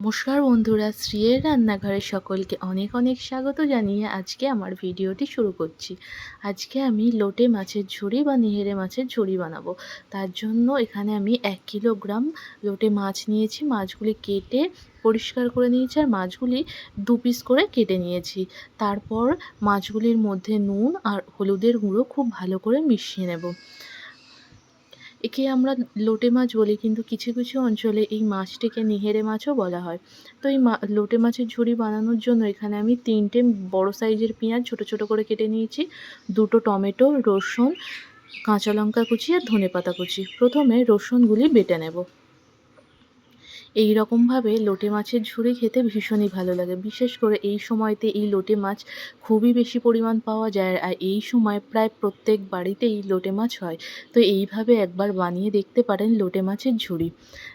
নমস্কার বন্ধুরা, শ্রীয়ের রান্নাঘরে সকলকে অনেক অনেক স্বাগত জানিয়ে আজকে আমার ভিডিওটি শুরু করছি। আজকে আমি লোটে মাছের ঝুড়ি বা নিহেরে মাছের ঝুড়ি বানাবো। তার জন্য এখানে আমি এক কিলোগ্রাম লোটে মাছ নিয়েছি। মাছগুলি কেটে পরিষ্কার করে নিয়েছি আর মাছগুলি দু পিস করে কেটে নিয়েছি। তারপর মাছগুলির মধ্যে নুন আর হলুদের গুঁড়ো খুব ভালো করে মিশিয়ে নেব। একে আমরা লোটে মাছ বলি, কিন্তু কিছু কিছু অঞ্চলে এই মাছটিকে নিহেরে মাছও বলা হয়। তো এই লোটে মাছের ঝুড়ি বানানোর জন্য এখানে আমি তিনটে বড় সাইজের পেঁয়াজ ছোট ছোট করে কেটে নিয়েছি, দুটো টমেটো, রসুন, কাঁচা লঙ্কা কুচি আর ধনে পাতা কুচি। প্রথমে রসুনগুলি বেটে নেব। এই রকমভাবে লোটে মাছের ঝুড়ি খেতে ভীষণই ভালো লাগে। বিশেষ করে এই সময়তে এই লোটে মাছ খুবই বেশি পরিমাণ পাওয়া যায় আর এই সময় প্রায় প্রত্যেক বাড়িতেই লোটে মাছ হয়। তো এইভাবে একবার বানিয়ে দেখতে পারেন লোটে মাছের ঝুড়ি।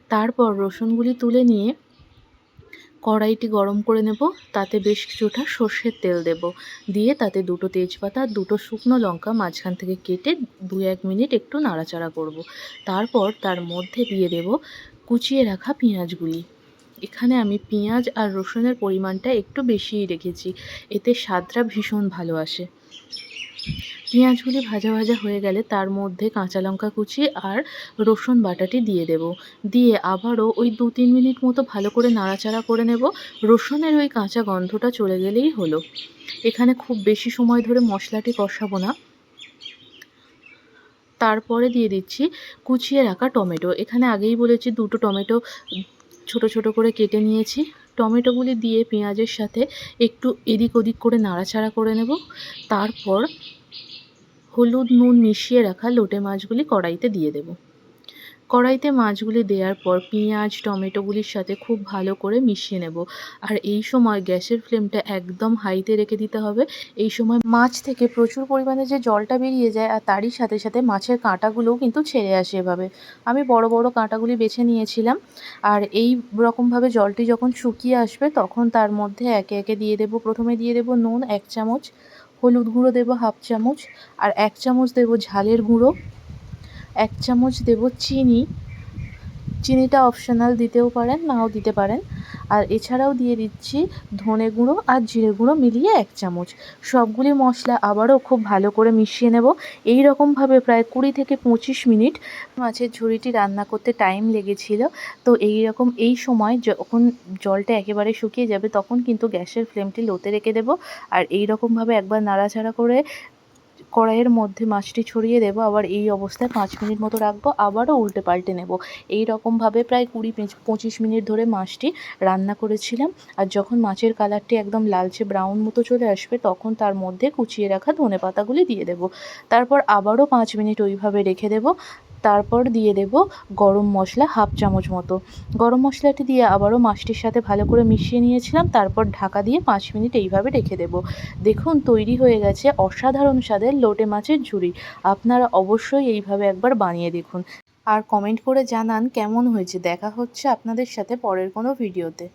তারপর রসুনগুলি তুলে নিয়ে কড়াইটি গরম করে নেব, তাতে বেশ কিছুটা সর্ষের তেল দেব। দিয়ে তাতে দুটো তেজপাতা, দুটো শুকনো লঙ্কা মাঝখান থেকে কেটে দু এক মিনিট একটু নাড়াচাড়া করব। তারপর তার মধ্যে দিয়ে দেব কুচিয়ে রাখা পেঁয়াজগুলি। এখানে আমি পেঁয়াজ আর রসুনের পরিমাণটা একটু বেশিই রেখেছি, এতে স্বাদটা ভীষণ ভালো আসে। পেঁয়াজগুলি ভাজা ভাজা হয়ে গেলে তার মধ্যে কাঁচা লঙ্কা কুচি আর রসুন বাটাটি দিয়ে দেব। দিয়ে আবারও ওই দু তিন মিনিট মতো ভালো করে নাড়াচাড়া করে নেব। রসুনের ওই কাঁচা গন্ধটা চলে গেলেই হলো। এখানে খুব বেশি সময় ধরে মশলাটি কষাবো না। তারপরে দিয়ে দিচ্ছি কুচিয়ে রাখা টমেটো। এখানে আগেই বলেছি দুটো টমেটো ছোট ছোট করে কেটে নিয়েছি। টমেটোগুলি দিয়ে পেঁয়াজের সাথে একটু এদিক ওদিক করে নাড়াচাড়া করে নেব। তারপর হলুদ নুন মিশিয়ে রাখা লোটে মাছগুলি কড়াইতে দিয়ে দেবো। কড়াইতে মাছগুলি দেওয়ার পর পেঁয়াজ, টমেটোগুলির সাথে খুব ভালো করে মিশিয়ে নেব। আর এই সময় গ্যাসের ফ্লেমটা একদম হাইতে রেখে দিতে হবে। এই সময় মাছ থেকে প্রচুর পরিমাণে যে জলটা বেরিয়ে যায় আর তারই সাথে সাথে মাছের কাঁটাগুলোও কিন্তু ছেড়ে আসে এভাবে। আমি বড় বড় কাঁটাগুলি বেছে নিয়েছিলাম। আর এই রকমভাবে জলটি যখন শুকিয়ে আসবে তখন তার মধ্যে একে একে দিয়ে দেব। প্রথমে দিয়ে দেব নুন, এক চামচ। হলুদ গুঁড়ো দেবো হাফ চামচ। আর এক চামচ দেবো ঝালের গুঁড়ো। এক চামচ দেব চিনি। চিনিটা অপশনাল দিতেও পারেন, নাও দিতে পারেন। আর এছাড়াও দিয়ে দিচ্ছি ধনে গুঁড়ো আর জিরে গুঁড়ো মিলিয়ে এক চামচ। সবগুলি মশলা আবারও খুব ভালো করে মিশিয়ে নেব। এই রকমভাবে প্রায় কুড়ি থেকে পঁচিশ মিনিট মাছের ঝুড়িটি রান্না করতে টাইম লেগেছিল। তো এই রকম এই সময় যখন জলটা একেবারে শুকিয়ে যাবে তখন কিন্তু গ্যাসের ফ্লেমটি লোতে রেখে দেবো। আর এই রকমভাবে একবার নাড়াচাড়া করে কড়াইয়ের মধ্যে মাছটি ছড়িয়ে দেবো, আবার এই অবস্থায় পাঁচ মিনিট মতো রাখব, আবারও উল্টে পাল্টে নেব। এই রকমভাবে প্রায় কুড়ি পঁচিশ মিনিট ধরে মাছটি রান্না করেছিলাম। আর যখন মাছের কালারটি একদম লালচে ব্রাউন মতো চলে আসবে, তখন তার মধ্যে কুচিয়ে রাখা ধনে পাতাগুলি দিয়ে দেব। তারপর আবারও পাঁচ মিনিট ওইভাবে রেখে দেব। তারপর দিয়ে দেব গরম মশলা হাফ চামচ মতো। গরম মশলাটি দিয়ে আবারও মাছটির সাথে ভালো করে মিশিয়ে নিয়েছিলাম, তারপর ঢাকা দিয়ে পাঁচ মিনিট এইভাবে রেখে দেব। দেখুন, তৈরি হয়ে গেছে অসাধারণ স্বাদের লোটে মাছের ঝুড়ি আপনারা অবশ্যই এইভাবে একবার বানিয়ে দেখুন। আর কমেন্ট করে জানান কেমন হয়েছে। দেখা হচ্ছে আপনাদের সাথে পরের কোনো ভিডিওতে।